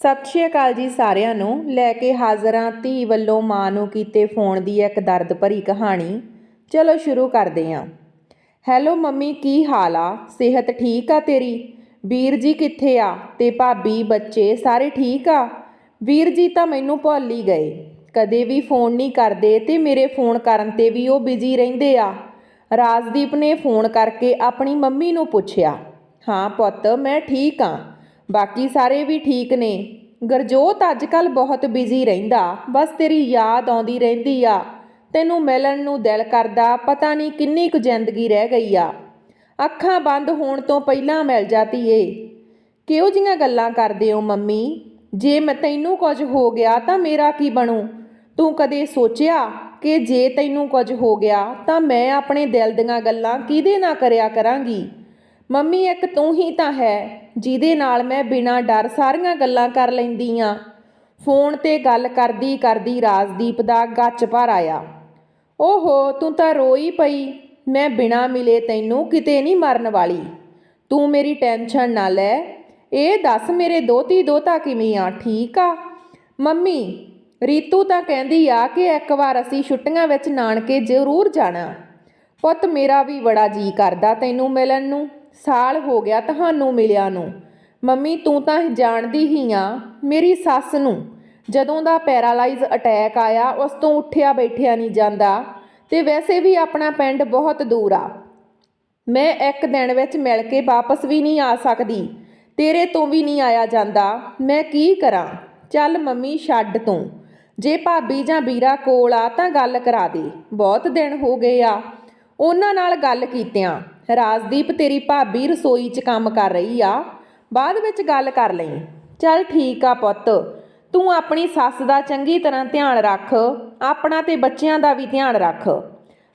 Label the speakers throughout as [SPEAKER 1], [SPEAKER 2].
[SPEAKER 1] ਸਤਿ ਸ਼੍ਰੀ ਅਕਾਲ ਜੀ ਸਾਰਿਆਂ ਨੂੰ। ਲੈ ਕੇ ਹਾਜ਼ਰਾਂ ਧੀ ਵੱਲੋਂ ਮਾਂ ਨੂੰ ਕੀਤੇ ਫੋਨ ਦੀ ਇੱਕ ਦਰਦ ਭਰੀ ਕਹਾਣੀ। ਚਲੋ ਸ਼ੁਰੂ ਕਰਦੇ ਹਾਂ। ਹੈਲੋ ਮੰਮੀ, ਕੀ ਹਾਲ ਆ? ਸਿਹਤ ਠੀਕ ਆ ਤੇਰੀ? ਵੀਰ ਜੀ ਕਿੱਥੇ ਆ? ਤੇ ਭਾਬੀ, ਬੱਚੇ ਸਾਰੇ ਠੀਕ ਆ? ਵੀਰ ਜੀ ਤਾਂ ਮੈਨੂੰ ਭੁੱਲ ਹੀ ਗਏ। ਕਦੇ ਵੀ ਫੋਨ ਨਹੀਂ ਕਰਦੇ ਤੇ ਮੇਰੇ ਫੋਨ ਕਰਨ ਤੇ ਵੀ ਉਹ ਬਿਜ਼ੀ ਰਹਿੰਦੇ ਆ। ਰਾਜਦੀਪ ਨੇ ਫੋਨ ਕਰਕੇ ਆਪਣੀ ਮੰਮੀ ਨੂੰ ਪੁੱਛਿਆ, ਹਾਂ ਪੁੱਤ, ਮੈਂ ਠੀਕ ਆ। ਬਾਕੀ ਸਾਰੇ ਵੀ ਠੀਕ ਨੇ। ਗਰਜੋਤ ਅੱਜ ਕੱਲ ਬਹੁਤ ਬਿਜ਼ੀ ਰਹਿੰਦਾ। ਬਸ ਤੇਰੀ ਯਾਦ ਆਉਂਦੀ ਰਹਿੰਦੀ ਆ। ਤੈਨੂੰ ਮਿਲਣ ਨੂੰ ਦਿਲ ਕਰਦਾ, ਪਤਾ ਨਹੀਂ ਕਿੰਨੀ ਕੁ ਜ਼ਿੰਦਗੀ ਰਹਿ ਗਈ ਆ। ਅੱਖਾਂ ਬੰਦ ਹੋਣ ਤੋਂ ਪਹਿਲਾਂ ਮਿਲ ਜਾਤੀ ਏ ਕਿਉਂ ਜੀਆਂ ਗੱਲਾਂ ਕਰਦੇ ਹੋ ਮੰਮੀ? ਜੇ ਮੈਂ ਤੈਨੂੰ ਕੁਝ ਹੋ ਗਿਆ ਤਾਂ ਮੇਰਾ ਕੀ ਬਣੂ? ਤੂੰ ਕਦੇ ਸੋਚਿਆ ਕਿ ਜੇ ਤੈਨੂੰ ਕੁਝ ਹੋ ਗਿਆ ਤਾਂ ਮੈਂ ਆਪਣੇ ਦਿਲ ਦੀਆਂ ਗੱਲਾਂ ਕਿਹਦੇ ਨਾਲ ਕਰਿਆ ਕਰਾਂਗੀ? ਮੰਮੀ, ਇੱਕ ਤੂੰ ਹੀ ਤਾਂ ਹੈ। ਜਿਹਦੇ ਨਾਲ ਮੈਂ ਬਿਨਾਂ ਡਰ ਸਾਰੀਆਂ ਗੱਲਾਂ ਕਰ ਲੈਂਦੀ ਆ। ਫੋਨ ਤੇ ਗੱਲ ਕਰਦੀ ਕਰਦੀ ਰਾਜਦੀਪ ਦਾ ਗੱਚ ਭਰ ਆਇਆ। ਓਹੋ, ਤੂੰ ਤਾਂ ਰੋਈ ਪਈ। ਮੈਂ ਬਿਨਾਂ ਮਿਲੇ ਤੈਨੂੰ ਕਿਤੇ ਨਹੀਂ ਮਰਨ ਵਾਲੀ। ਤੂੰ ਮੇਰੀ ਟੈਨਸ਼ਨ ਨਾ ਲੈ। ਇਹ ਦੱਸ ਮੇਰੇ ਦੋਤੀ ਦੋਤਾ ਕਿਵੇਂ ਆ, ਠੀਕ ਆ? ਮੰਮੀ, ਰੀਤੂ ਤਾਂ ਕਹਿੰਦੀ ਆ ਕਿ ਇੱਕ ਵਾਰ ਅਸੀਂ ਛੁੱਟੀਆਂ ਵਿੱਚ ਨਾਨਕੇ ਜ਼ਰੂਰ ਜਾਣਾ। ਪੁੱਤ ਮੇਰਾ ਵੀ ਬੜਾ ਜੀ ਕਰਦਾ ਤੈਨੂੰ ਮਿਲਣ ਨੂੰ। ਸਾਲ ਹੋ ਗਿਆ ਤੁਹਾਨੂੰ ਮਿਲਿਆ ਨੂੰ। ਮੰਮੀ, ਤੂੰ ਤਾਂ ਜਾਣਦੀ ਹੀ ਆ ਮੇਰੀ ਸੱਸ ਨੂੰ। ਜਦੋਂ ਦਾ ਪੈਰਾਲਾਈਜ਼ ਅਟੈਕ ਆਇਆ, ਉਸ ਤੋਂ ਉੱਠਿਆ ਬੈਠਿਆ ਨਹੀਂ ਜਾਂਦਾ ਤੇ ਵੈਸੇ ਵੀ ਆਪਣਾ ਪਿੰਡ ਬਹੁਤ ਦੂਰ ਆ। ਮੈਂ ਇੱਕ ਦਿਨ ਵਿੱਚ ਮਿਲ ਕੇ ਵਾਪਸ ਵੀ ਨਹੀਂ ਆ ਸਕਦੀ। ਤੇਰੇ ਤੋਂ ਵੀ ਨਹੀਂ ਆਇਆ ਜਾਂਦਾ। ਮੈਂ ਕੀ ਕਰਾਂ? ਚੱਲ ਮੰਮੀ, ਛੱਡ ਤੂੰ। ਜੇ ਭਾਬੀ ਜਾਂ ਵੀਰਾ ਕੋਲ ਆ ਤਾਂ ਗੱਲ ਕਰਾ ਦੇ। ਬਹੁਤ ਦਿਨ ਹੋ ਗਏ ਆ। ਉਹਨਾਂ ਨਾਲ ਗੱਲ ਕੀਤਿਆਂ। ਰਾਜਦੀਪ, ਤੇਰੀ ਭਾਬੀ ਰਸੋਈ 'ਚ ਕੰਮ ਕਰ ਰਹੀ ਆ। ਬਾਅਦ ਵਿੱਚ ਗੱਲ ਕਰ ਲਈ। ਚੱਲ ਠੀਕ ਆ ਪੁੱਤ, ਤੂੰ ਆਪਣੀ ਸੱਸ ਦਾ ਚੰਗੀ ਤਰ੍ਹਾਂ ਧਿਆਨ ਰੱਖ, ਆਪਣਾ ਤੇ ਬੱਚਿਆਂ ਦਾ ਵੀ ਧਿਆਨ ਰੱਖ।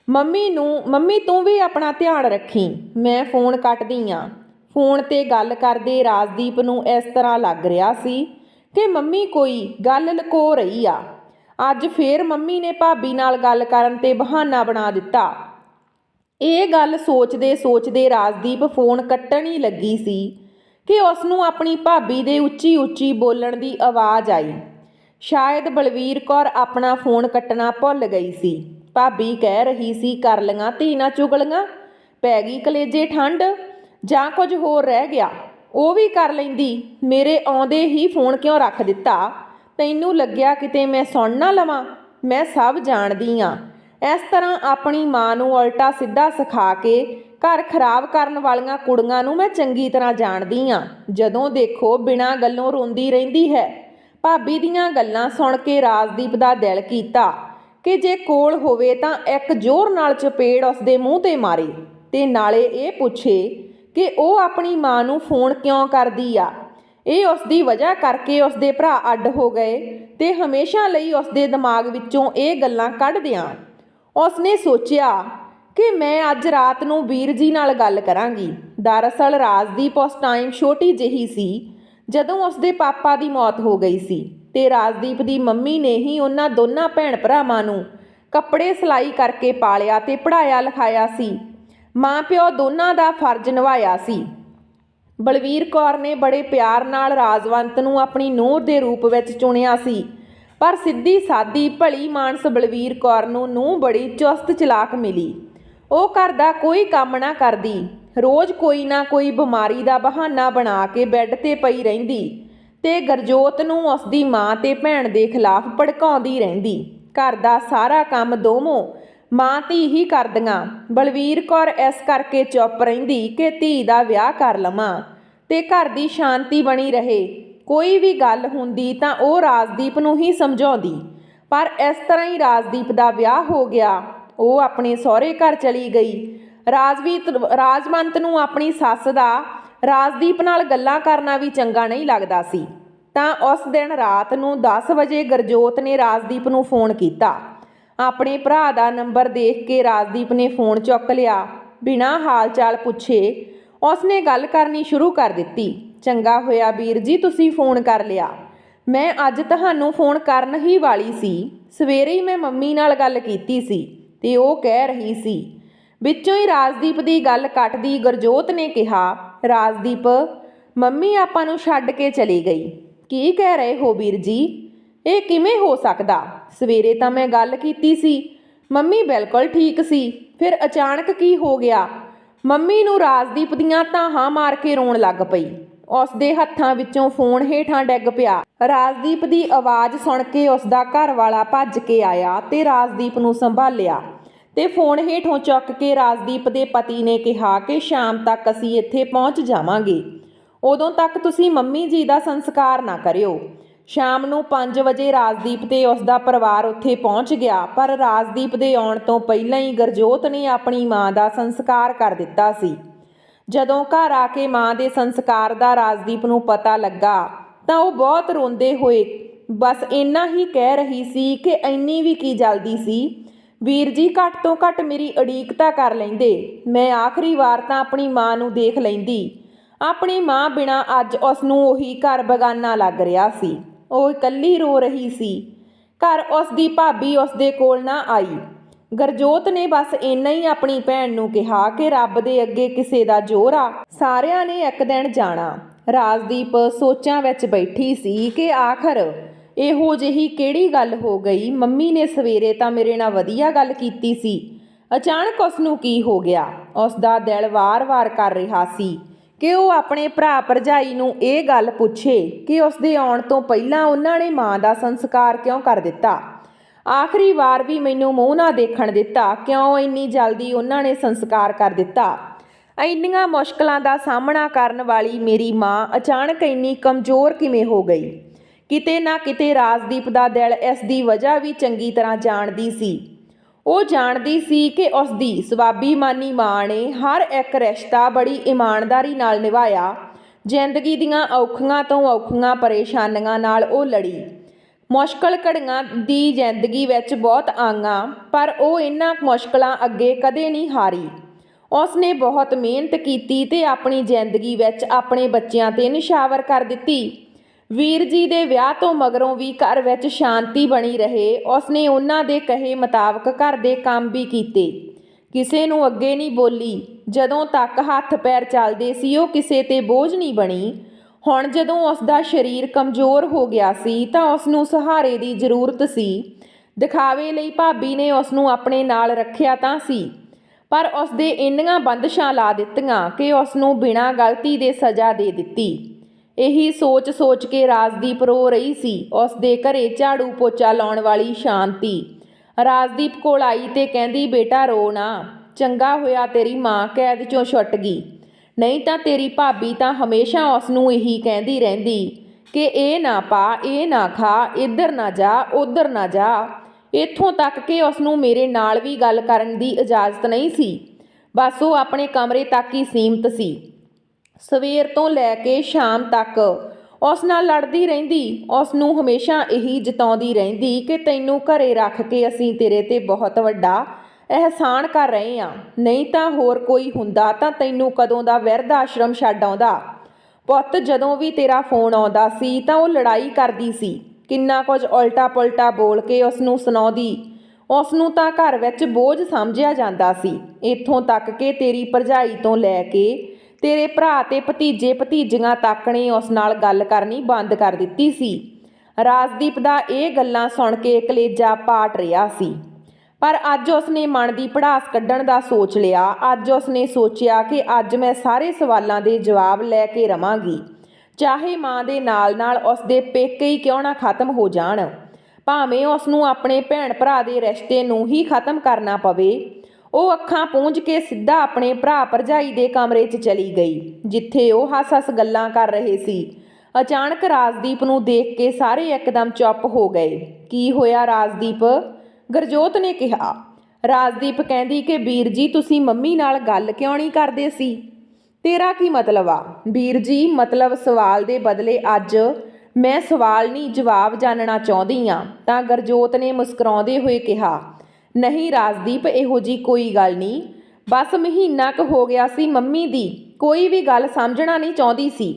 [SPEAKER 1] ਮੰਮੀ ਨੂੰ, ਮੰਮੀ ਤੂੰ ਵੀ ਆਪਣਾ ਧਿਆਨ ਰੱਖੀ, ਮੈਂ ਫੋਨ ਕੱਟਦੀ ਆ। ਫੋਨ ਤੇ ਗੱਲ ਕਰਦੇ ਰਾਜਦੀਪ ਨੂੰ ਇਸ ਤਰ੍ਹਾਂ ਲੱਗ ਰਿਹਾ ਸੀ ਕਿ ਮੰਮੀ ਕੋਈ ਗੱਲ ਲੁਕੋ ਰਹੀ ਆ। ਅੱਜ ਫੇਰ ਮੰਮੀ ਨੇ ਭਾਬੀ ਨਾਲ ਗੱਲ ਕਰਨ ਤੇ ਬਹਾਨਾ ਬਣਾ ਦਿੱਤਾ। ਇਹ ਗੱਲ ਸੋਚਦੇ ਸੋਚਦੇ ਰਾਜਦੀਪ ਫੋਨ ਕੱਟਣ ਹੀ ਲੱਗੀ ਸੀ ਕਿ ਉਸ ਨੂੰ ਆਪਣੀ ਭਾਬੀ ਦੇ ਉੱਚੀ ਉੱਚੀ ਬੋਲਣ ਦੀ ਆਵਾਜ਼ ਆਈ। ਸ਼ਾਇਦ ਬਲਵੀਰ ਕੌਰ ਆਪਣਾ ਫੋਨ ਕੱਟਣਾ ਭੁੱਲ ਗਈ ਸੀ। ਭਾਬੀ ਕਹਿ ਰਹੀ ਸੀ, ਕਰ ਲੀਆਂ ਧੀਨਾ ਚੁਗਲੀਆਂ? ਪੈ ਗਈ ਕਲੇਜੇ ਠੰਡ? ਜਾਂ ਕੁਝ ਹੋਰ ਰਹਿ ਗਿਆ? ਉਹ ਵੀ ਕਰ ਲੈਂਦੀ। ਮੇਰੇ ਆਉਂਦੇ ਹੀ ਫੋਨ ਕਿਉਂ ਰੱਖ ਦਿੱਤਾ? ਤੈਨੂੰ ਲੱਗਿਆ ਕਿਤੇ ਮੈਂ ਸੁਣ ਨਾ ਲਵਾਂ? ਮੈਂ ਸਭ ਜਾਣਦੀ ਆ। ਇਸ ਤਰ੍ਹਾਂ ਆਪਣੀ ਮਾਂ ਨੂੰ ਉਲਟਾ ਸਿੱਧਾ ਸਿਖਾ ਕੇ ਘਰ ਖਰਾਬ ਕਰਨ ਵਾਲੀਆਂ ਕੁੜੀਆਂ ਨੂੰ ਮੈਂ ਚੰਗੀ ਤਰ੍ਹਾਂ ਜਾਣਦੀ ਆ ਜਦੋਂ ਦੇਖੋ ਬਿਨਾਂ ਗੱਲੋਂ ਰੋਂਦੀ ਰਹਿੰਦੀ ਹੈ। ਭਾਬੀ ਦੀਆਂ ਗੱਲਾਂ ਸੁਣ ਕੇ ਰਾਜਦੀਪ ਦਾ ਦਿਲ ਕੀਤਾ ਕਿ ਜੇ ਕੋਲ ਹੋਵੇ ਤਾਂ ਇੱਕ ਜ਼ੋਰ ਨਾਲ ਚਪੇੜ ਉਸਦੇ ਮੂੰਹ ਤੇ ਮਾਰੇ ਤੇ ਨਾਲੇ ਇਹ ਪੁੱਛੇ ਕਿ ਉਹ ਆਪਣੀ ਮਾਂ ਨੂੰ ਫੋਨ ਕਿਉਂ ਕਰਦੀ ਆ? ਇਹ ਉਸਦੀ ਵਜ੍ਹਾ ਕਰਕੇ ਉਸਦੇ ਭਰਾ ਅੱਡ ਹੋ ਗਏ ਤੇ ਹਮੇਸ਼ਾ ਲਈ ਉਸਦੇ ਦਿਮਾਗ ਵਿੱਚੋਂ ਇਹ ਗੱਲਾਂ ਕੱਢ ਦਿਆਂ। ਉਸਨੇ ਸੋਚਿਆ ਕਿ ਮੈਂ ਅੱਜ ਰਾਤ ਨੂੰ ਵੀਰ ਜੀ ਨਾਲ ਗੱਲ ਕਰਾਂਗੀ। ਦਰਅਸਲ ਰਾਜਦੀਪ ਉਸ ਟਾਈਮ ਛੋਟੀ ਜਿਹੀ ਸੀ, ਜਦੋਂ ਉਸਦੇ ਪਾਪਾ ਦੀ ਮੌਤ ਹੋ ਗਈ ਸੀ ਤੇ ਰਾਜਦੀਪ ਦੀ ਮੰਮੀ ਨੇ ਹੀ ਉਹਨਾਂ ਦੋਨਾਂ ਭੈਣ ਭਰਾਵਾਂ ਨੂੰ ਕੱਪੜੇ ਸਿਲਾਈ ਕਰਕੇ ਪਾਲਿਆ ਤੇ ਪੜਾਇਆ ਲਿਖਾਇਆ ਸੀ। ਮਾਂ ਪਿਓ ਦੋਨਾਂ ਦਾ ਫਰਜ਼ ਨਿਭਾਇਆ ਸੀ। ਬਲਵੀਰ ਕੌਰ ਨੇ ਬੜੇ ਪਿਆਰ ਨਾਲ ਰਾਜਵੰਤ ਨੂੰ ਆਪਣੀ ਨੂੰਹ ਦੇ ਰੂਪ ਵਿੱਚ ਚੁਣਿਆ ਸੀ। ਪਰ ਸਿੱਧੀ ਸਾਦੀ ਭਲੀ ਮਾਨਸ ਬਲਵੀਰ ਕੌਰ ਨੂੰ ਨੂੰਹ ਬੜੀ ਚੁਸਤ ਚਲਾਕ ਮਿਲੀ। ਉਹ ਘਰ ਦਾ ਕੋਈ ਕੰਮ ਨਾ ਕਰਦੀ। ਰੋਜ਼ ਕੋਈ ਨਾ ਕੋਈ ਬਿਮਾਰੀ ਦਾ ਬਹਾਨਾ ਬਣਾ ਕੇ ਬੈੱਡ ਤੇ ਪਈ ਰਹਿੰਦੀ ਤੇ ਗਰਜੋਤ ਨੂੰ ਉਸਦੀ ਮਾਂ ਤੇ ਭੈਣ ਦੇ ਖਿਲਾਫ ਭੜਕਾਉਂਦੀ ਰਹਿੰਦੀ। ਘਰ ਦਾ ਸਾਰਾ ਕੰਮ ਦੋਵੇਂ ਮਾਂ ਧੀ ਹੀ ਕਰਦੀਆਂ। ਬਲਵੀਰ ਕੌਰ ਇਸ ਕਰਕੇ ਚੁੱਪ ਰਹਿੰਦੀ ਕਿ ਧੀ ਦਾ ਵਿਆਹ ਕਰ ਲਵਾਂ ਤੇ ਘਰ ਦੀ ਸ਼ਾਂਤੀ ਬਣੀ ਰਹੇ। ਕੋਈ ਵੀ ਗੱਲ ਹੁੰਦੀ ਤਾਂ ਉਹ ਰਾਜਦੀਪ ਨੂੰ ਹੀ ਸਮਝਾਉਂਦੀ। ਪਰ ਇਸ ਤਰ੍ਹਾਂ ਹੀ ਰਾਜਦੀਪ ਦਾ ਵਿਆਹ ਹੋ ਗਿਆ। ਉਹ ਆਪਣੇ ਸਹੁਰੇ ਘਰ ਚਲੀ ਗਈ। ਰਾਜਵੀਤ ਰਾਜਮੰਤ ਨੂੰ ਆਪਣੀ ਸੱਸ ਦਾ ਰਾਜਦੀਪ ਨਾਲ ਗੱਲਾਂ ਕਰਨਾ ਵੀ ਚੰਗਾ ਨਹੀਂ ਲੱਗਦਾ ਸੀ। ਤਾਂ ਉਸ ਦਿਨ ਰਾਤ ਨੂੰ 10 ਵਜੇ ਗਰਜੋਤ ਨੇ ਰਾਜਦੀਪ ਨੂੰ ਫੋਨ ਕੀਤਾ। ਆਪਣੇ ਭਰਾ ਦਾ ਨੰਬਰ ਦੇਖ ਕੇ ਰਾਜਦੀਪ ਨੇ ਫੋਨ ਚੁੱਕ ਲਿਆ। ਬਿਨਾਂ ਹਾਲ ਚਾਲ ਪੁੱਛੇ, ਉਸਨੇ ਗੱਲ ਕਰਨੀ ਸ਼ੁਰੂ ਕਰ ਦਿੱਤੀ। ਚੰਗਾ ਹੋਇਆ ਵੀਰ ਜੀ, ਤੁਸੀਂ ਫੋਨ ਕਰ ਲਿਆ। ਮੈਂ ਅੱਜ ਤੁਹਾਨੂੰ ਫੋਨ ਕਰਨ ਹੀ ਵਾਲੀ ਸੀ। ਸਵੇਰੇ ਹੀ ਮੈਂ ਮੰਮੀ ਨਾਲ ਗੱਲ ਕੀਤੀ ਸੀ ਤੇ ਉਹ ਕਹਿ ਰਹੀ ਸੀ, ਵਿੱਚੋਂ ਹੀ ਰਾਜਦੀਪ ਦੀ ਗੱਲ ਕੱਟਦੀ, ਗਰਜੋਤ ਨੇ ਕਿਹਾ, ਰਾਜਦੀਪ, ਮੰਮੀ ਆਪਾਂ ਨੂੰ ਛੱਡ ਕੇ ਚਲੀ ਗਈ। ਕੀ ਕਹਿ ਰਹੇ ਹੋ ਵੀਰ ਜੀ? ਇਹ ਕਿਵੇਂ ਹੋ ਸਕਦਾ? ਸਵੇਰੇ ਤਾਂ ਮੈਂ ਗੱਲ ਕੀਤੀ ਸੀ। ਮੰਮੀ ਬਿਲਕੁਲ ਠੀਕ ਸੀ। ਫਿਰ ਅਚਾਨਕ ਕੀ ਹੋ ਗਿਆ? ਮੰਮੀ ਨੂੰ ਰਾਜਦੀਪ ਦੀਆਂ ਧਾਹਾਂ ਮਾਰ ਕੇ ਰੋਣ ਲੱਗ ਪਈ। ਉਸ ਦੇ ਹੱਥਾਂ ਵਿੱਚੋਂ ਫੋਨ ਹੇਠਾਂ ਡਿੱਗ ਪਿਆ। ਰਾਜਦੀਪ ਦੀ ਆਵਾਜ਼ ਸੁਣ ਕੇ ਉਸ ਦਾ ਘਰ ਵਾਲਾ ਭੱਜ ਕੇ ਆਇਆ ਤੇ ਰਾਜਦੀਪ ਨੂੰ ਸੰਭਾਲਿਆ ਤੇ ਫੋਨ ਹੇਠੋਂ ਚੁੱਕ ਕੇ ਰਾਜਦੀਪ ਦੇ ਪਤੀ ਨੇ ਕਿਹਾ ਕਿ ਸ਼ਾਮ ਤੱਕ ਅਸੀਂ ਇੱਥੇ ਪਹੁੰਚ ਜਾਵਾਂਗੇ। ਉਦੋਂ ਤੱਕ ਤੁਸੀਂ ਮੰਮੀ ਜੀ ਦਾ ਸੰਸਕਾਰ ਨਾ ਕਰਿਓ। ਸ਼ਾਮ ਨੂੰ 5 ਵਜੇ ਰਾਜਦੀਪ ਤੇ ਉਸ ਦਾ ਪਰਿਵਾਰ ਉੱਥੇ ਪਹੁੰਚ ਗਿਆ, ਪਰ ਰਾਜਦੀਪ ਦੇ ਆਉਣ ਤੋਂ ਪਹਿਲਾਂ ਹੀ ਗਰਜੋਤ ਨੇ ਆਪਣੀ ਮਾਂ ਦਾ ਸੰਸਕਾਰ ਕਰ ਦਿੱਤਾ ਸੀ। ਜਦੋਂ ਘਰ ਆ ਕੇ ਮਾਂ ਦੇ ਸੰਸਕਾਰ ਦਾ ਰਾਜਦੀਪ ਨੂੰ ਪਤਾ ਲੱਗਾ, ਤਾਂ ਉਹ ਬਹੁਤ ਰੋਂਦੇ ਹੋਏ ਬਸ ਇੰਨਾ ਹੀ ਕਹਿ ਰਹੀ ਸੀ ਕਿ ਇੰਨੀ ਵੀ ਕੀ ਜਲਦੀ ਸੀ? ਵੀਰ ਜੀ, ਘੱਟ ਤੋਂ ਘੱਟ ਮੇਰੀ ਅੜੀਕਤਾ ਕਰ ਲੈਂਦੇ। ਮੈਂ ਆਖਰੀ ਵਾਰ ਤਾਂ ਆਪਣੀ ਮਾਂ ਨੂੰ ਦੇਖ ਲੈਂਦੀ। ਆਪਣੀ ਮਾਂ ਬਿਨਾ ਅੱਜ ਉਸ ਨੂੰ ਉਹੀ ਘਰ ਬਗਾਨਾ ਲੱਗ ਰਿਹਾ ਸੀ। ਉਹ ਇਕੱਲੀ ਰੋ ਰਹੀ ਸੀ। ਘਰ ਉਸ ਦੀ ਭਾਬੀ ਉਸ ਦੇ ਕੋਲ ਨਾ ਆਈ। ਗਰਜੋਤ ਨੇ ਬਸ ਇੰਨਾ ਹੀ ਆਪਣੀ ਭੈਣ ਨੂੰ ਕਿਹਾ ਕਿ ਰੱਬ ਦੇ ਅੱਗੇ ਕਿਸੇ ਦਾ ਜ਼ੋਰ ਆ। ਸਾਰਿਆਂ ਨੇ ਇੱਕ ਦਿਨ ਜਾਣਾ। ਰਾਜਦੀਪ ਸੋਚਾਂ ਵਿੱਚ ਬੈਠੀ ਸੀ ਕਿ ਆਖਰ ਇਹੋ ਜਿਹੀ ਕਿਹੜੀ ਗੱਲ ਹੋ ਗਈ? ਮੰਮੀ ਨੇ ਸਵੇਰੇ ਤਾਂ ਮੇਰੇ ਨਾਲ ਵਧੀਆ ਗੱਲ ਕੀਤੀ ਸੀ। ਅਚਾਨਕ ਉਸ ਨੂੰ ਕੀ ਹੋ ਗਿਆ? ਉਸ ਦਾ ਦਿਲ ਵਾਰ-ਵਾਰ ਕਰ ਰਿਹਾ ਸੀ ਕਿ ਉਹ ਆਪਣੇ ਭਰਾ ਭਰਜਾਈ ਨੂੰ ਇਹ ਗੱਲ ਪੁੱਛੇ ਕਿ ਉਸ ਦੇ ਆਉਣ ਤੋਂ ਪਹਿਲਾਂ ਉਹਨਾਂ ਨੇ ਮਾਂ ਦਾ ਸੰਸਕਾਰ ਕਿਉਂ ਕਰ ਦਿੱਤਾ? ਆਖਰੀ ਵਾਰ ਵੀ ਮੈਨੂੰ ਮੂੰਹ ਨਾ ਦੇਖਣ ਦਿੱਤਾ, ਕਿਉਂ ਇੰਨੀ ਜਲਦੀ ਉਹਨਾਂ ਨੇ ਸੰਸਕਾਰ ਕਰ ਦਿੱਤਾ? ਇੰਨੀਆਂ ਮੁਸ਼ਕਲਾਂ ਦਾ ਸਾਹਮਣਾ ਕਰਨ ਵਾਲੀ ਮੇਰੀ ਮਾਂ ਅਚਾਨਕ ਇੰਨੀ ਕਮਜ਼ੋਰ ਕਿਵੇਂ ਹੋ ਗਈ? ਕਿਤੇ ਨਾ ਕਿਤੇ ਰਾਜਦੀਪ ਦਾ ਦਿਲ ਇਸ ਦੀ ਵਜ੍ਹਾ ਵੀ ਚੰਗੀ ਤਰ੍ਹਾਂ ਜਾਣਦੀ ਸੀ। ਉਹ ਜਾਣਦੀ ਸੀ ਕਿ ਉਸ ਦੀ ਸਵਾਬੀਮਾਨੀ ਮਾਂ ਨੇ ਹਰ ਇੱਕ ਰਿਸ਼ਤਾ ਬੜੀ ਇਮਾਨਦਾਰੀ ਨਾਲ ਨਿਭਾਇਆ। ਜ਼ਿੰਦਗੀ ਦੀਆਂ ਔਖੀਆਂ ਤੋਂ ਔਖੀਆਂ ਪਰੇਸ਼ਾਨੀਆਂ ਨਾਲ ਉਹ ਲੜੀ। ਮੁਸ਼ਕਲ ਘੜੀਆਂ ਦੀ ਜ਼ਿੰਦਗੀ ਵਿੱਚ ਬਹੁਤ ਆਈਆਂ ਪਰ ਉਹ ਇਹਨਾਂ ਮੁਸ਼ਕਲਾਂ ਅੱਗੇ ਕਦੇ ਨਹੀਂ ਹਾਰੀ। ਉਸ ਨੇ ਬਹੁਤ ਮਿਹਨਤ ਕੀਤੀ ਤੇ ਆਪਣੀ ਜ਼ਿੰਦਗੀ ਵਿੱਚ ਆਪਣੇ ਬੱਚਿਆਂ ਤੇ ਨਿਸ਼ਾਵਰ ਕਰ ਦਿੱਤੀ। ਵੀਰ ਜੀ ਦੇ ਵਿਆਹ ਤੋਂ ਮਗਰੋਂ ਵੀ ਘਰ ਵਿੱਚ ਸ਼ਾਂਤੀ ਬਣੀ ਰਹੇ ਉਸ ਨੇ ਉਹਨਾਂ ਦੇ ਕਹੇ ਮੁਤਾਬਕ ਘਰ ਦੇ ਕੰਮ ਵੀ ਕੀਤੇ। ਕਿਸੇ ਨੂੰ ਅੱਗੇ ਨਹੀਂ ਬੋਲੀ। ਜਦੋਂ ਤੱਕ ਹੱਥ ਪੈਰ ਚੱਲਦੇ ਸੀ, ਉਹ ਕਿਸੇ ਤੇ ਬੋਝ ਨਹੀਂ ਬਣੀ। ਹੁਣ ਜਦੋਂ ਉਸ ਦਾ ਸਰੀਰ ਕਮਜ਼ੋਰ ਹੋ ਗਿਆ ਸੀ ਤਾਂ ਉਸ ਨੂੰ ਸਹਾਰੇ ਦੀ ਜ਼ਰੂਰਤ ਸੀ। ਦਿਖਾਵੇ ਲਈ ਭਾਬੀ ਨੇ ਉਸ ਨੂੰ ਆਪਣੇ ਨਾਲ ਰੱਖਿਆ ਤਾਂ ਸੀ। ਪਰ ਉਸ ਦੇ ਇੰਨੀਆਂ ਬੰਦਸ਼ਾਂ ਲਾ ਦਿੱਤੀਆਂ ਕਿ ਉਸ ਨੂੰ ਬਿਨਾਂ ਗਲਤੀ ਦੇ ਸਜ਼ਾ ਦੇ ਦਿੱਤੀ। ਇਹੀ ਸੋਚ ਸੋਚ ਕੇ ਰਾਜਦੀਪ ਰੋ ਰਹੀ ਸੀ। ਉਸ ਦੇ ਘਰੇ ਝਾੜੂ ਪੋਚਾ ਲਾਉਣ ਵਾਲੀ ਸ਼ਾਂਤੀ ਰਾਜਦੀਪ ਕੋਲ ਆਈ ਤੇ ਕਹਿੰਦੀ, ਬੇਟਾ ਰੋ ਨਾ। ਚੰਗਾ ਹੋਇਆ ਤੇਰੀ ਮਾਂ ਕੈਦ ਚੋਂ ਛੁੱਟ ਗਈ। ਨਹੀਂ ਤਾਂ ਤੇਰੀ ਭਾਬੀ ਤਾਂ ਹਮੇਸ਼ਾ ਉਸ ਨੂੰ ਇਹੀ ਕਹਿੰਦੀ ਰਹਿੰਦੀ ਕਿ ਇਹ ਨਾ ਪਾ, ਇਹ ਨਾ ਖਾ, ਇੱਧਰ ਨਾ ਜਾ, ਉੱਧਰ ਨਾ ਜਾ। ਇੱਥੋਂ ਤੱਕ ਕਿ ਉਸ ਨੂੰ ਮੇਰੇ ਨਾਲ ਵੀ ਗੱਲ ਕਰਨ ਦੀ ਇਜਾਜ਼ਤ ਨਹੀਂ ਸੀ। ਬਸ ਉਹ ਆਪਣੇ ਕਮਰੇ ਤੱਕ ਹੀ ਸੀਮਤ ਸੀ। ਸਵੇਰ ਤੋਂ ਲੈ ਕੇ ਸ਼ਾਮ ਤੱਕ ਉਸ ਨਾਲ ਲੜਦੀ ਰਹਿੰਦੀ। ਉਸ ਨੂੰ ਹਮੇਸ਼ਾ ਇਹੀ ਜਿਤਾਉਂਦੀ ਰਹਿੰਦੀ ਕਿ ਤੈਨੂੰ ਘਰੇ ਰੱਖ ਕੇ ਅਸੀਂ ਤੇਰੇ ਤੇ ਬਹੁਤ ਵੱਡਾ ਅਹਿਸਾਨ ਕਰ ਰਹੇ ਹਾਂ ਨਹੀਂ ਤਾਂ ਹੋਰ ਕੋਈ ਹੁੰਦਾ ਤਾਂ ਤੈਨੂੰ ਕਦੋਂ ਦਾ ਵਿਰਧ ਆਸ਼ਰਮ ਛੱਡ ਆਉਂਦਾ? ਪੁੱਤ, ਜਦੋਂ ਵੀ ਤੇਰਾ ਫੋਨ ਆਉਂਦਾ ਸੀ ਤਾਂ ਉਹ ਲੜਾਈ ਕਰਦੀ ਸੀ। ਕਿੰਨਾ ਕੁਝ ਉਲਟਾ ਪੁਲਟਾ ਬੋਲ ਕੇ ਉਸ ਨੂੰ ਸੁਣਾਉਂਦੀ। ਉਸ ਨੂੰ ਤਾਂ ਘਰ ਵਿੱਚ ਬੋਝ ਸਮਝਿਆ ਜਾਂਦਾ ਸੀ। ਇੱਥੋਂ ਤੱਕ ਕਿ ਤੇਰੀ ਭਰਜਾਈ ਤੋਂ ਲੈ ਕੇ ਤੇਰੇ ਭਰਾ ਤੇ ਭਤੀਜੇ ਭਤੀਜੀਆਂ ਤੱਕ ਨੇ ਉਸ ਨਾਲ ਗੱਲ ਕਰਨੀ ਬੰਦ ਕਰ ਦਿੱਤੀ ਸੀ। ਰਾਜਦੀਪ ਦਾ ਇਹ ਗੱਲਾਂ ਸੁਣ ਕੇ ਕਲੇਜਾ ਪਾਟ ਰਿਹਾ ਸੀ। ਪਰ ਅੱਜ ਉਸਨੇ ਮਨ ਦੀ ਪੜਾਸ ਕੱਢਣ ਦਾ ਸੋਚ ਲਿਆ। ਅੱਜ ਉਸਨੇ ਸੋਚਿਆ ਕਿ ਅੱਜ ਮੈਂ ਸਾਰੇ ਸਵਾਲਾਂ ਦੇ ਜਵਾਬ ਲੈ ਕੇ ਰਵਾਂਗੀ। ਚਾਹੇ ਮਾਂ ਦੇ ਨਾਲ-ਨਾਲ ਉਸਦੇ ਪੇਕੇ ਹੀ ਕਿਉਂ ਨਾ ਖਤਮ ਹੋ ਜਾਣ। ਭਾਵੇਂ ਉਸ ਨੂੰ ਆਪਣੇ ਭੈਣ ਭਰਾ ਦੇ ਰਿਸ਼ਤੇ ਨੂੰ ਹੀ ਖਤਮ ਕਰਨਾ ਪਵੇ। ਉਹ ਅੱਖਾਂ ਪੂੰਝ ਕੇ ਸਿੱਧਾ ਆਪਣੇ ਭਰਾ ਭਰਜਾਈ ਦੇ ਕਮਰੇ 'ਚ ਚਲੀ ਗਈ, ਜਿੱਥੇ ਉਹ ਹੱਸ-ਹੱਸ ਗੱਲਾਂ ਕਰ ਰਹੇ ਸੀ। ਅਚਾਨਕ ਰਾਜਦੀਪ ਨੂੰ ਦੇਖ ਕੇ ਸਾਰੇ ਇੱਕਦਮ ਚੁੱਪ ਹੋ ਗਏ। ਕੀ ਹੋਇਆ ਰਾਜਦੀਪ? ਗਰਜੋਤ ਨੇ ਕਿਹਾ, ਰਾਜਦੀਪ ਕਹਿੰਦੀ ਕਿ ਵੀਰ ਜੀ, ਤੁਸੀਂ ਮੰਮੀ ਨਾਲ ਗੱਲ ਕਿਉਂ ਨਹੀਂ ਕਰਦੇ ਸੀ? ਤੇਰਾ ਕੀ ਮਤਲਬ ਆ? ਵੀਰ ਜੀ, ਮਤਲਬ ਸਵਾਲ ਦੇ ਬਦਲੇ ਅੱਜ ਮੈਂ ਸਵਾਲ ਨਹੀਂ, ਜਵਾਬ ਜਾਣਨਾ ਚਾਹੁੰਦੀ ਆ। ਤਾਂ ਗਰਜੋਤ ਨੇ ਮੁਸਕਰਾਉਂਦੇ ਹੋਏ ਕਿਹਾ, ਨਹੀਂ ਰਾਜਦੀਪ, ਇਹੋ ਜੀ ਕੋਈ ਗੱਲ ਨਹੀਂ। ਬਸ ਮਹੀਨਾ ਕੁ ਹੋ ਗਿਆ ਸੀ ਮੰਮੀ ਦੀ, ਕੋਈ ਵੀ ਗੱਲ ਸਮਝਣਾ ਨਹੀਂ ਚਾਹੁੰਦੀ ਸੀ।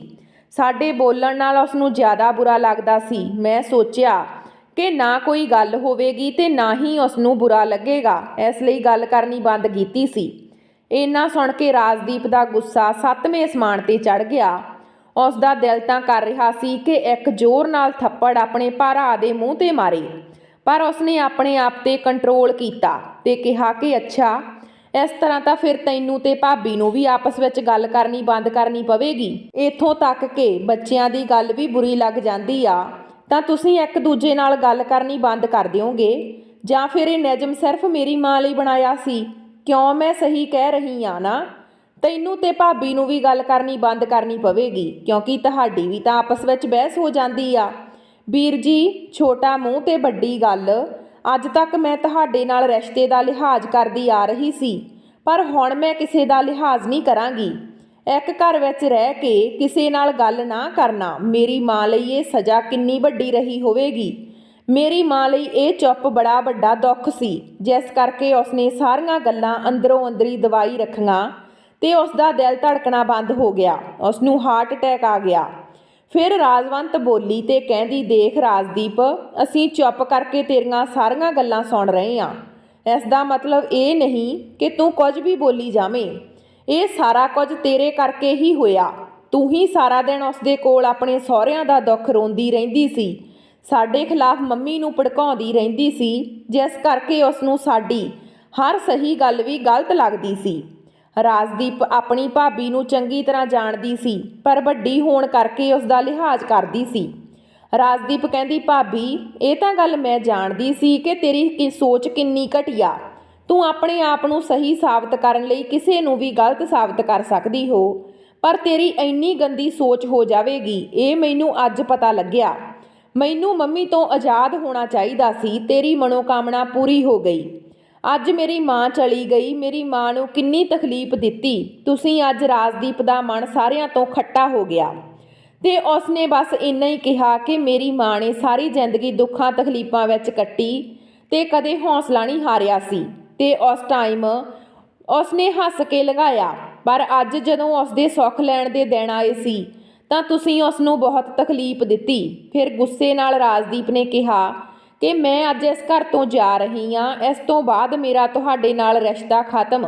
[SPEAKER 1] ਸਾਡੇ ਬੋਲਣ ਨਾਲ ਉਸ ਨੂੰ ਜ਼ਿਆਦਾ ਬੁਰਾ ਲੱਗਦਾ ਸੀ। ਮੈਂ ਸੋਚਿਆ ਕਿ ਨਾ ਕੋਈ ਗੱਲ ਹੋਵੇਗੀ ਤੇ ਨਾ ਹੀ ਉਸ ਨੂੰ ਬੁਰਾ ਲੱਗੇਗਾ। ਇਸ ਲਈ ਗੱਲ ਕਰਨੀ ਬੰਦ ਕੀਤੀ ਸੀ। ਇੰਨਾ ਸੁਣ ਕੇ ਰਾਜਦੀਪ ਦਾ ਗੁੱਸਾ ਸੱਤਵੇਂ ਅਸਮਾਨ ਤੇ ਚੜ ਗਿਆ। ਉਸ ਦਾ ਦਿਲ ਤਾਂ ਕਰ ਰਿਹਾ ਸੀ ਕਿ ਇੱਕ ਜ਼ੋਰ ਨਾਲ ਥੱਪੜ ਆਪਣੇ ਭਰਾ ਦੇ ਮੂੰਹ ਤੇ ਮਾਰੇ, ਪਰ ਉਸਨੇ ਆਪਣੇ ਆਪ ਤੇ ਕੰਟਰੋਲ ਕੀਤਾ ਤੇ ਕਿਹਾ ਕਿ, ਅੱਛਾ, ਇਸ ਤਰ੍ਹਾਂ ਤਾਂ ਫਿਰ ਤੈਨੂੰ ਤੇ ਭਾਬੀ ਨੂੰ ਵੀ ਆਪਸ ਵਿੱਚ ਗੱਲ ਕਰਨੀ ਬੰਦ ਕਰਨੀ ਪਵੇਗੀ। ਇੱਥੋਂ ਤੱਕ ਕਿ ਬੱਚਿਆਂ ਦੀ ਗੱਲ ਵੀ ਬੁਰੀ ਲੱਗ ਜਾਂਦੀ ਆ। ਤਾਂ ਤੁਸੀਂ ਇੱਕ ਦੂਜੇ ਨਾਲ ਗੱਲ ਕਰਨੀ ਬੰਦ ਕਰ ਦਿਓਗੇ? ਜਾਂ ਫਿਰ ਇਹ ਨਿਯਮ ਸਿਰਫ ਮੇਰੀ ਮਾਂ ਲਈ ਬਣਾਇਆ ਸੀ? ਕਿਉਂ ਮੈਂ ਸਹੀ ਕਹਿ ਰਹੀ ਆ ਨਾ? ਤੈਨੂੰ ਤੇ ਭਾਬੀ ਨੂੰ ਵੀ ਗੱਲ ਕਰਨੀ ਬੰਦ ਕਰਨੀ ਪਵੇਗੀ, ਕਿਉਂਕਿ ਤੁਹਾਡੀ ਵੀ ਤਾਂ ਆਪਸ ਵਿੱਚ ਬਹਿਸ ਹੋ ਜਾਂਦੀ ਆ। ਵੀਰ ਜੀ, ਛੋਟਾ ਮੂੰਹ ਤੇ ਵੱਡੀ ਗੱਲ। ਅੱਜ ਤੱਕ ਮੈਂ ਤੁਹਾਡੇ ਨਾਲ ਰਿਸ਼ਤੇ ਦਾ ਲਿਹਾਜ਼ ਕਰਦੀ ਆ ਰਹੀ ਸੀ, ਪਰ ਹੁਣ ਮੈਂ ਕਿਸੇ ਦਾ ਲਿਹਾਜ਼ ਨਹੀਂ ਕਰਾਂਗੀ। ਇੱਕ ਘਰ ਵਿੱਚ ਰਹਿ ਕੇ ਕਿਸੇ ਨਾਲ ਗੱਲ ਨਾ ਕਰਨਾ, ਮੇਰੀ ਮਾਂ ਲਈ ਇਹ ਸਜ਼ਾ ਕਿੰਨੀ ਵੱਡੀ ਰਹੀ ਹੋਵੇਗੀ? ਮੇਰੀ ਮਾਂ ਲਈ ਇਹ ਚੁੱਪ ਬੜਾ ਵੱਡਾ ਦੁੱਖ ਸੀ, ਜਿਸ ਕਰਕੇ ਉਸਨੇ ਸਾਰੀਆਂ ਗੱਲਾਂ ਅੰਦਰੋਂ ਅੰਦਰੀ ਦਵਾਈ ਰੱਖੀਆਂ ਤੇ ਉਸ ਦਾ ਦਿਲ ਧੜਕਣਾ ਬੰਦ ਹੋ ਗਿਆ। ਉਸ ਨੂੰ ਹਾਰਟ ਅਟੈਕ ਆ ਗਿਆ। ਫਿਰ ਰਾਜਵੰਤ ਬੋਲੀ ਤੇ ਕਹਿੰਦੀ, ਦੇਖ ਰਾਜਦੀਪ, ਅਸੀਂ ਚੁੱਪ ਕਰਕੇ ਤੇਰੀਆਂ ਸਾਰੀਆਂ ਗੱਲਾਂ ਸੁਣ ਰਹੇ ਹਾਂ ਇਸ ਦਾ ਮਤਲਬ ਇਹ ਨਹੀਂ ਕਿ ਤੂੰ ਕੁਝ ਵੀ ਬੋਲੀ ਜਾਵੇਂ। ਇਹ ਸਾਰਾ ਕੁਝ ਤੇਰੇ ਕਰਕੇ ਹੀ ਹੋਇਆ। ਤੂੰ ਹੀ ਸਾਰਾ ਦਿਨ ਉਸਦੇ ਕੋਲ ਆਪਣੇ ਸਹੁਰਿਆਂ ਦਾ ਦੁੱਖ ਰੋਂਦੀ ਰਹਿੰਦੀ ਸੀ। ਸਾਡੇ ਖਿਲਾਫ ਮੰਮੀ ਨੂੰ ਭੜਕਾਉਂਦੀ ਰਹਿੰਦੀ ਸੀ, ਜਿਸ ਕਰਕੇ ਉਸ ਨੂੰ ਸਾਡੀ ਹਰ ਸਹੀ ਗੱਲ ਵੀ ਗਲਤ ਲੱਗਦੀ ਸੀ। ਰਾਜਦੀਪ ਆਪਣੀ ਭਾਬੀ ਨੂੰ ਚੰਗੀ ਤਰ੍ਹਾਂ ਜਾਣਦੀ ਸੀ, ਪਰ ਵੱਡੀ ਹੋਣ ਕਰਕੇ ਉਸ ਦਾ ਲਿਹਾਜ਼ ਕਰਦੀ ਸੀ। ਰਾਜਦੀਪ ਕਹਿੰਦੀ, ਭਾਬੀ, ਇਹ ਤਾਂ ਗੱਲ ਮੈਂ ਜਾਣਦੀ ਸੀ ਕਿ ਤੇਰੀ ਕੀ ਸੋਚ ਕਿੰਨੀ ਘਟੀਆ। ਤੂੰ ਆਪਣੇ ਆਪ ਨੂੰ ਸਹੀ ਸਾਬਤ ਕਰਨ ਲਈ ਕਿਸੇ ਨੂੰ ਵੀ ਗਲਤ ਸਾਬਤ ਕਰ ਸਕਦੀ ਹੋ, ਪਰ ਤੇਰੀ ਇੰਨੀ ਗੰਦੀ ਸੋਚ ਹੋ ਜਾਵੇਗੀ। ਇਹ ਮੈਨੂੰ ਅੱਜ ਪਤਾ ਲੱਗਿਆ। ਮੈਨੂੰ ਮੰਮੀ ਤੋਂ ਆਜ਼ਾਦ ਹੋਣਾ ਚਾਹੀਦਾ ਸੀ। ਤੇਰੀ ਮਨੋਕਾਮਨਾ ਪੂਰੀ ਹੋ ਗਈ। ਅੱਜ ਮੇਰੀ ਮਾਂ ਚਲੀ ਗਈ। ਮੇਰੀ ਮਾਂ ਨੂੰ ਕਿੰਨੀ ਤਕਲੀਫ ਦਿੱਤੀ। ਤੁਸੀਂ ਅੱਜ ਰਾਜਦੀਪ ਦਾ ਮਨ ਸਾਰਿਆਂ ਤੋਂ ਖੱਟਾ ਹੋ ਗਿਆ। ਤੇ ਉਸਨੇ ਬਸ ਇੰਨਾ ਹੀ ਕਿਹਾ ਕਿ ਮੇਰੀ ਮਾਂ ਨੇ ਸਾਰੀ ਜ਼ਿੰਦਗੀ ਦੁੱਖਾਂ ਤਕਲੀਫਾਂ ਵਿੱਚ ਕੱਟੀ ਤੇ ਕਦੇ ਹੌਸਲਾ ਨਹੀਂ ਹਾਰਿਆ ਸੀ। ਤੇ ਉਸ ਟਾਈਮ ਉਸਨੇ ਹੱਸ ਕੇ ਲਗਾਇਆ। ਪਰ ਅੱਜ ਜਦੋਂ ਉਸਦੇ ਸੁੱਖ ਲੈਣ ਦੇ ਦਿਨ ਆਏ ਸੀ, ਤਾਂ ਤੁਸੀਂ ਉਸ ਨੂੰ ਬਹੁਤ ਤਕਲੀਫ ਦਿੱਤੀ। ਫਿਰ ਗੁੱਸੇ ਨਾਲ ਰਾਜਦੀਪ ਨੇ ਕਿਹਾ ਕਿ ਮੈਂ ਅੱਜ ਇਸ ਘਰ ਤੋਂ ਜਾ ਰਹੀ ਹਾਂ, ਇਸ ਤੋਂ ਬਾਅਦ ਮੇਰਾ ਤੁਹਾਡੇ ਨਾਲ ਰਿਸ਼ਤਾ ਖਤਮ।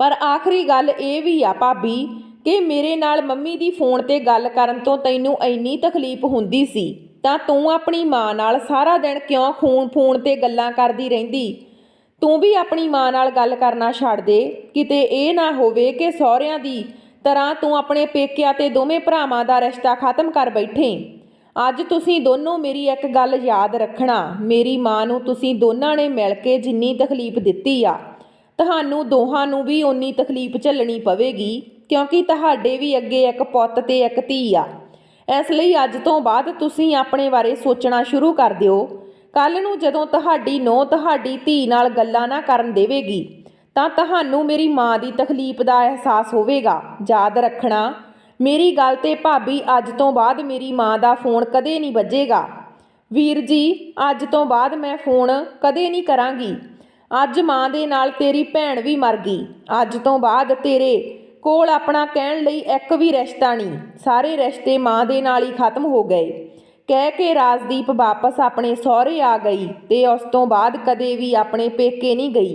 [SPEAKER 1] ਪਰ ਆਖਰੀ ਗੱਲ ਇਹ ਵੀ ਆ ਭਾਬੀ ਕਿ ਮੇਰੇ ਨਾਲ ਮੰਮੀ ਦੀ ਫੋਨ ਤੇ ਗੱਲ ਕਰਨ ਤੋਂ ਤੈਨੂੰ ਇੰਨੀ ਤਕਲੀਫ ਹੁੰਦੀ ਸੀ, ਤਾਂ ਤੂੰ ਆਪਣੀ ਮਾਂ ਨਾਲ ਸਾਰਾ ਦਿਨ ਕਿਉਂ ਖੂਨ ਫੋਨ ਤੇ ਗੱਲਾਂ ਕਰਦੀ ਰਹਿੰਦੀ? ਤੂੰ ਵੀ ਆਪਣੀ ਮਾਂ ਨਾਲ ਗੱਲ ਕਰਨਾ ਛੱਡ ਦੇ। ਕਿਤੇ ਇਹ ਨਾ ਹੋਵੇ ਕਿ ਸਹੁਰਿਆਂ ਦੀ ਤਰ੍ਹਾਂ ਤੂੰ ਆਪਣੇ ਪੇਕਿਆਂ ਤੇ ਦੋਵੇਂ ਭਰਾਵਾਂ ਦਾ ਰਿਸ਼ਤਾ ਖਤਮ ਕਰ ਬੈਠੇ। ਅੱਜ ਤੁਸੀਂ ਦੋਨੋਂ ਮੇਰੀ ਇੱਕ ਗੱਲ ਯਾਦ ਰੱਖਣਾ। ਮੇਰੀ ਮਾਂ ਨੂੰ ਤੁਸੀਂ ਦੋਨਾਂ ਨੇ ਮਿਲ ਕੇ ਜਿੰਨੀ ਤਕਲੀਫ ਦਿੱਤੀ ਆ, ਤੁਹਾਨੂੰ ਦੋਹਾਂ ਨੂੰ ਵੀ ਓਨੀ ਤਕਲੀਫ ਝੱਲਣੀ ਪਵੇਗੀ, ਕਿਉਂਕਿ ਤੁਹਾਡੇ ਵੀ ਅੱਗੇ ਇੱਕ ਪੁੱਤ ਤੇ ਇੱਕ ਧੀ ਆ। ਇਸ ਲਈ ਅੱਜ ਤੋਂ ਬਾਅਦ ਤੁਸੀਂ ਆਪਣੇ ਬਾਰੇ ਸੋਚਣਾ ਸ਼ੁਰੂ ਕਰ ਦਿਓ। ਕੱਲ ਨੂੰ ਜਦੋਂ ਤੁਹਾਡੀ ਨੋਹ ਤੁਹਾਡੀ ਧੀ ਨਾਲ ਗੱਲਾਂ ਨਾ ਕਰਨ ਦੇਵੇਗੀ, ਤਾਂ ਤੁਹਾਨੂੰ ਮੇਰੀ ਮਾਂ ਦੀ ਤਕਲੀਫ ਦਾ ਅਹਿਸਾਸ ਹੋਵੇਗਾ। ਯਾਦ ਰੱਖਣਾ, ਮੇਰੀ ਗੱਲ ਤੇ ਭਾਬੀ ਅੱਜ ਤੋਂ ਬਾਅਦ ਮੇਰੀ ਮਾਂ ਦਾ ਫੋਨ ਕਦੇ ਨਹੀਂ ਵੱਜੇਗਾ। ਵੀਰ ਜੀ, ਅੱਜ ਤੋਂ ਬਾਅਦ ਮੈਂ ਫੋਨ ਕਦੇ ਨਹੀਂ ਕਰਾਂਗੀ। ਅੱਜ ਮਾਂ ਦੇ ਨਾਲ ਤੇਰੀ ਭੈਣ ਵੀ ਮਰ ਗਈ। ਅੱਜ ਤੋਂ ਬਾਅਦ ਤੇਰੇ ਕੋਲ ਆਪਣਾ ਕਹਿਣ ਲਈ ਇੱਕ ਵੀ ਰਿਸ਼ਤਾ ਨਹੀਂ। ਸਾਰੇ ਰਿਸ਼ਤੇ ਮਾਂ ਦੇ ਨਾਲ ਹੀ ਖਤਮ ਹੋ ਗਏ। ਕਹਿ ਕੇ ਰਾਜਦੀਪ ਵਾਪਸ ਆਪਣੇ ਸਹੁਰੇ ਆ ਗਈ ਤੇ ਉਸ ਤੋਂ ਬਾਅਦ ਕਦੇ ਵੀ ਆਪਣੇ ਪੇਕੇ ਨਹੀਂ ਗਈ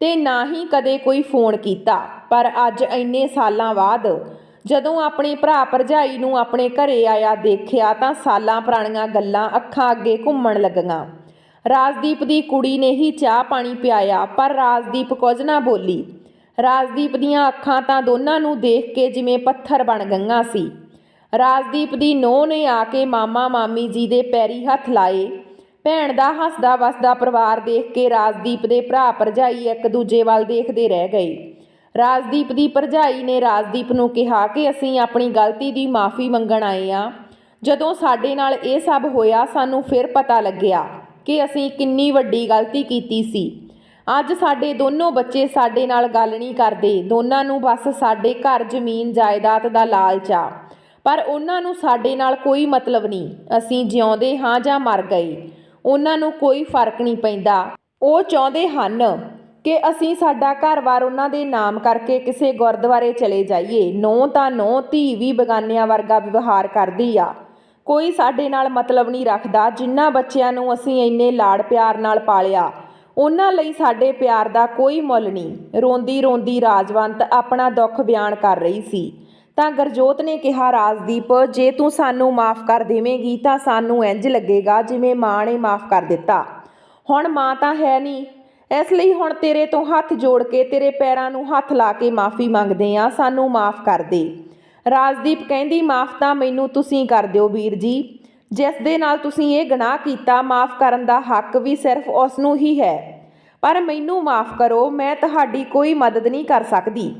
[SPEAKER 1] ਤੇ ਨਾ ਹੀ ਕਦੇ ਕੋਈ ਫੋਨ ਕੀਤਾ। ਪਰ ਅੱਜ ਇੰਨੇ ਸਾਲਾਂ ਬਾਅਦ ਜਦੋਂ ਆਪਣੇ ਭਰਾ ਭਰਜਾਈ ਨੂੰ ਆਪਣੇ ਘਰੇ ਆਇਆ ਦੇਖਿਆ ਤਾਂ ਸਾਲਾਂ ਪੁਰਾਣੀਆਂ ਗੱਲਾਂ ਅੱਖਾਂ ਅੱਗੇ ਘੁੰਮਣ ਲੱਗੀਆਂ। ਰਾਜਦੀਪ ਦੀ ਕੁੜੀ ਨੇ ਹੀ ਚਾਹ ਪਾਣੀ ਪਿਆਇਆ, ਪਰ ਰਾਜਦੀਪ ਕੁਝ ਨਾ ਬੋਲੀ। ਰਾਜਦੀਪ ਦੀਆਂ ਅੱਖਾਂ ਤਾਂ ਦੋਨਾਂ ਨੂੰ ਦੇਖ ਕੇ ਜਿਵੇਂ ਪੱਥਰ ਬਣ ਗਈਆਂ ਸੀ। ਰਾਜਦੀਪ ਦੀ ਨੂੰਹ ਨੇ ਆ ਕੇ ਮਾਮਾ ਮਾਮੀ ਜੀ ਦੇ ਪੈਰੀ ਹੱਥ ਲਾਏ। ਭੈਣ ਦਾ ਹੱਸਦਾ ਵਸਦਾ ਪਰਿਵਾਰ ਦੇਖ ਕੇ ਰਾਜਦੀਪ ਦੇ ਭਰਾ ਭਰਜਾਈ ਇੱਕ ਦੂਜੇ ਵੱਲ ਦੇਖਦੇ ਰਹਿ ਗਏ। ਰਾਜਦੀਪ ਦੀ ਭਰਜਾਈ ਨੇ ਰਾਜਦੀਪ ਨੂੰ ਕਿਹਾ ਕਿ ਅਸੀਂ ਆਪਣੀ ਗਲਤੀ ਦੀ ਮਾਫੀ ਮੰਗਣ ਆਏ ਆ। ਜਦੋਂ ਸਾਡੇ ਨਾਲ ਇਹ ਸਭ ਹੋਇਆ, ਸਾਨੂੰ ਫਿਰ ਪਤਾ ਲੱਗਿਆ ਕਿ ਅਸੀਂ ਕਿੰਨੀ ਵੱਡੀ ਗਲਤੀ ਕੀਤੀ ਸੀ। ਅੱਜ ਸਾਡੇ ਦੋਨੋਂ ਬੱਚੇ ਸਾਡੇ ਨਾਲ ਗੱਲ ਨਹੀਂ ਕਰਦੇ। ਦੋਨਾਂ ਨੂੰ ਬਸ ਸਾਡੇ ਘਰ ਜ਼ਮੀਨ ਜਾਇਦਾਦ ਦਾ ਲਾਲਚ। ਆ ਪਰ ਉਹਨਾਂ ਨੂੰ ਸਾਡੇ ਨਾਲ ਕੋਈ ਮਤਲਬ ਨਹੀਂ। ਅਸੀਂ ਜਿਉਂਦੇ ਹਾਂ ਜਾਂ ਮਰ ਗਏ, ਉਹਨਾਂ ਨੂੰ ਕੋਈ ਫ਼ਰਕ ਨਹੀਂ ਪੈਂਦਾ। ਉਹ ਚਾਹੁੰਦੇ ਹਨ ਕਿ ਅਸੀਂ ਸਾਡਾ ਘਰ-ਬਾਰ ਉਹਨਾਂ ਦੇ ਨਾਮ ਕਰਕੇ ਕਿਸੇ ਗੁਰਦੁਆਰੇ ਚਲੇ ਜਾਈਏ। ਨੌ ਤਾਂ ਨੌ ਧੀ ਵੀ ਬਗਾਨਿਆਂ ਵਰਗਾ ਵਿਵਹਾਰ ਕਰਦੀ ਆ। ਕੋਈ ਸਾਡੇ ਨਾਲ ਮਤਲਬ ਨਹੀਂ ਰੱਖਦਾ, ਜਿੰਨਾ ਬੱਚਿਆਂ ਨੂੰ ਅਸੀਂ ਇੰਨੇ ਲਾੜ ਪਿਆਰ ਨਾਲ ਪਾਲਿਆ। ਉਹਨਾਂ ਲਈ ਸਾਡੇ ਪਿਆਰ ਦਾ ਕੋਈ ਮੁੱਲ ਨਹੀਂ। ਰੋਂਦੀ ਰੋਂਦੀ ਰਾਜਵੰਤ ਆਪਣਾ ਦੁੱਖ ਬਿਆਨ ਕਰ ਰਹੀ ਸੀ। ਤਾਂ ਗਰਜੋਤ ਨੇ ਕਿਹਾ, ਰਾਜਦੀਪ, ਜੇ ਤੂੰ ਸਾਨੂੰ ਮਾਫ ਕਰ ਦੇਵੇਂਗੀ, ਤਾਂ ਸਾਨੂੰ ਇੰਜ ਲੱਗੇਗਾ ਜਿਵੇਂ ਮਾਂ ਨੇ ਮਾਫ ਕਰ ਦਿੱਤਾ। ਹੁਣ ਮਾਂ ਤਾਂ ਹੈ ਨਹੀਂ। ਇਸ ਲਈ ਹੁਣ ਤੇਰੇ ਤੋਂ ਹੱਥ ਜੋੜ ਕੇ ਤੇਰੇ ਪੈਰਾਂ ਨੂੰ ਹੱਥ ਲਾ ਕੇ ਮਾਫੀ ਮੰਗਦੇ ਆ, ਸਾਨੂੰ ਮਾਫ ਕਰ ਦੇ। ਰਾਜਦੀਪ ਕਹਿੰਦੀ, ਮਾਫ ਤਾਂ ਮੈਨੂੰ ਤੁਸੀਂ ਕਰ ਦਿਓ ਵੀਰ ਜੀ। ਜਿਸ ਦੇ ਨਾਲ ਤੁਸੀਂ ਇਹ ਗੁਨਾਹ ਕੀਤਾ, ਮਾਫ ਕਰਨ ਦਾ ਹੱਕ ਵੀ ਸਿਰਫ ਉਸ ਨੂੰ ਹੀ ਹੈ। ਪਰ ਮੈਨੂੰ ਮਾਫ ਕਰੋ, ਮੈਂ ਤੁਹਾਡੀ ਕੋਈ ਮਦਦ ਨਹੀਂ ਕਰ ਸਕਦੀ।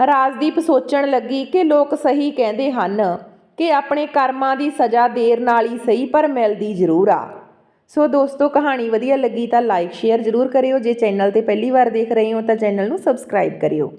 [SPEAKER 1] ਰਾਜਦੀਪ ਸੋਚਣ ਲੱਗੀ ਕਿ ਲੋਕ ਸਹੀ ਕਹਿੰਦੇ ਹਨ ਕਿ ਆਪਣੇ ਕਰਮਾਂ ਦੀ ਸਜ਼ਾ ਦੇਰ ਨਾਲ ਹੀ ਸਹੀ ਪਰ ਮਿਲਦੀ ਜ਼ਰੂਰ ਆ। ਸੋ ਦੋਸਤੋ, ਕਹਾਣੀ ਵਧੀਆ ਲੱਗੀ ਤਾਂ ਲਾਈਕ ਸ਼ੇਅਰ ਜ਼ਰੂਰ ਕਰਿਓ। ਜੇ ਚੈਨਲ ਤੇ ਪਹਿਲੀ ਵਾਰ ਦੇਖ ਰਹੇ ਹੋ ਤਾਂ ਚੈਨਲ ਨੂੰ ਸਬਸਕ੍ਰਾਈਬ ਕਰਿਓ।